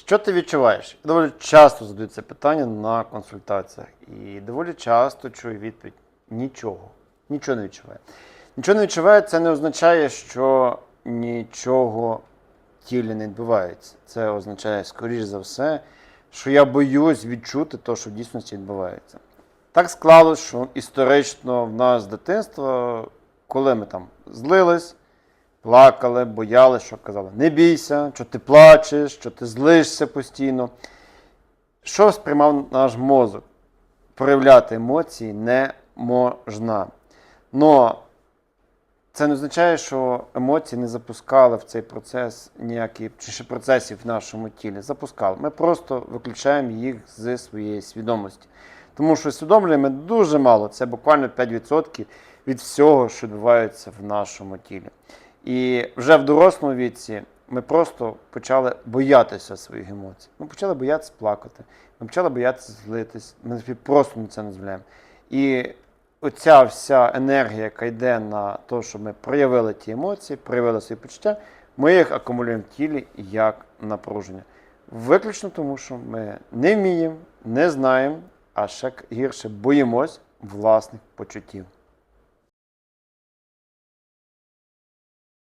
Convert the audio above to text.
Що ти відчуваєш? Доволі часто задають це питання на консультаціях. І доволі часто чую відповідь: нічого. Нічого не відчуває. Нічого не відчуває, це не означає, що нічого в тілі не відбувається. Це означає, скоріш за все, що я боюсь відчути те, що в дійсності відбувається. Так склалось, що історично в нас з дитинства, коли ми там злились, плакали, боялися, що казали, не бійся, що ти плачеш, що ти злишся постійно. Що сприймав наш мозок? Проявляти емоції не можна. Но це не означає, що емоції не запускали в цей процес ніякі чи ще процесів в нашому тілі. Запускали. Ми просто виключаємо їх з своєї свідомості. Тому що усвідомлюємо дуже мало, це буквально 5% від всього, що відбувається в нашому тілі. І вже в дорослому віці ми просто почали боятися своїх емоцій. Ми почали боятися плакати, ми почали боятися злитись, ми просто на це не дозволяємо. І оця вся енергія, яка йде на те, що ми проявили ті емоції, проявили свої почуття, ми їх акумулюємо в тілі як напруження. Виключно тому, що ми не вміємо, не знаємо, а ще гірше боїмось власних почуттів.